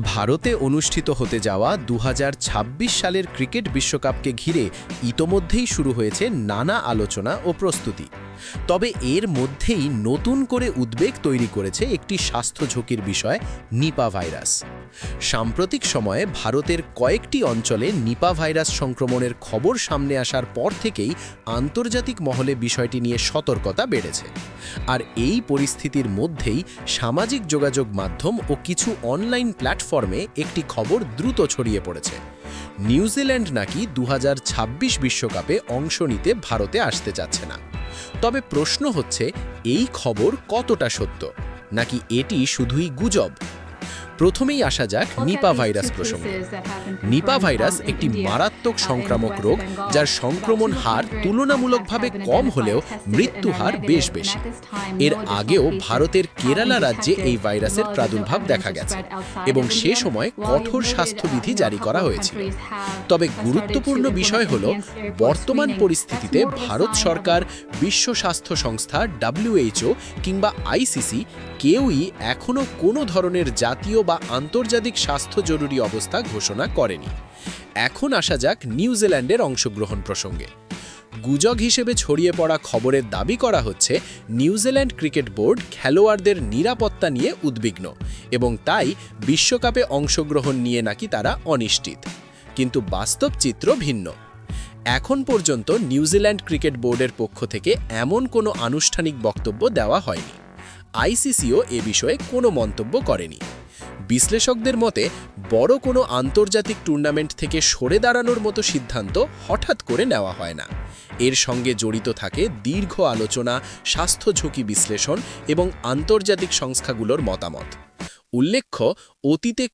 ভারতে অনুষ্ঠিত হতে যাওয়া দু হাজার ছাব্বিশ সালের ক্রিকেট বিশ্বকাপকে ঘিরে ইতোমধ্যেই শুরু হয়েছে নানা আলোচনা ও প্রস্তুতি। তবে এর মধ্যেই নতুন করে উদ্বেগ তৈরি করেছে একটি স্বাস্থ্য ঝুঁকির বিষয়, নিপা ভাইরাস। সাম্প্রতিক সময়ে ভারতের কয়েকটি অঞ্চলে নিপা ভাইরাস সংক্রমণের খবর সামনে আসার পর থেকেই আন্তর্জাতিক মহলে বিষয়টি নিয়ে সতর্কতা বেড়েছে। আর এই পরিস্থিতির মধ্যেই সামাজিক যোগাযোগ মাধ্যম ও কিছু অনলাইন প্ল্যাটফর্মে একটি খবর দ্রুত ছড়িয়ে পড়েছে। নিউজিল্যান্ড নাকি দু বিশ্বকাপে অংশ নিতে ভারতে আসতে চাচ্ছে না। তবে প্রশ্ন হচ্ছে এই খবর কতটা সত্য? নাকি এটি শুধুই গুজব? প্রথমেই আসা যাক নিপা ভাইরাস প্রসঙ্গে। নিপা ভাইরাস একটি মারাত্মক সংক্রামক রোগ যার সংক্রমণ হার তুলনামূলকভাবে কম হলেও মৃত্যু হার বেশ বেশি। এর আগেও ভারতের কেরালা রাজ্যে এই ভাইরাসের প্রাদুর্ভাব দেখা গেছে এবং সে সময় কঠোর স্বাস্থ্যবিধি জারি করা হয়েছিল তবে গুরুত্বপূর্ণ বিষয় হল বর্তমান পরিস্থিতিতে ভারত সরকার বিশ্ব স্বাস্থ্য সংস্থা ডাব্লিউএইচও কিংবা আইসিসি কেউই এখনও কোনো ধরনের জাতীয় বা আন্তর্জাতিক স্বাস্থ্য জরুরি অবস্থা ঘোষণা করেনি। এখন আসা যাক নিউজিল্যান্ডের অংশগ্রহণ প্রসঙ্গে। গুজব হিসেবে ছড়িয়ে পড়া খবরের দাবি করা হচ্ছে নিউজিল্যান্ড ক্রিকেট বোর্ড খেলোয়াড়দের নিরাপত্তা নিয়ে উদ্বিগ্ন এবং তাই বিশ্বকাপে অংশগ্রহণ নিয়ে নাকি তারা অনিশ্চিত। কিন্তু বাস্তব চিত্র ভিন্ন। এখন পর্যন্ত নিউজিল্যান্ড ক্রিকেট বোর্ডের পক্ষ থেকে এমন কোনো আনুষ্ঠানিক বক্তব্য দেওয়া হয়নি। আইসিসিও এ বিষয়ে কোনো মন্তব্য করেনি। বিশ্লেষকদের মতে, বড় কোনো আন্তর্জাতিক টুর্নামেন্ট থেকে সরে দাঁড়ানোর মতো সিদ্ধান্ত হঠাৎ করে নেওয়া হয় না। এর সঙ্গে জড়িত থাকে দীর্ঘ আলোচনা, স্বাস্থ্য ঝুঁকি বিশ্লেষণ এবং আন্তর্জাতিক সংস্থাগুলোর মতামত। উল্লেখ্য, অতীতে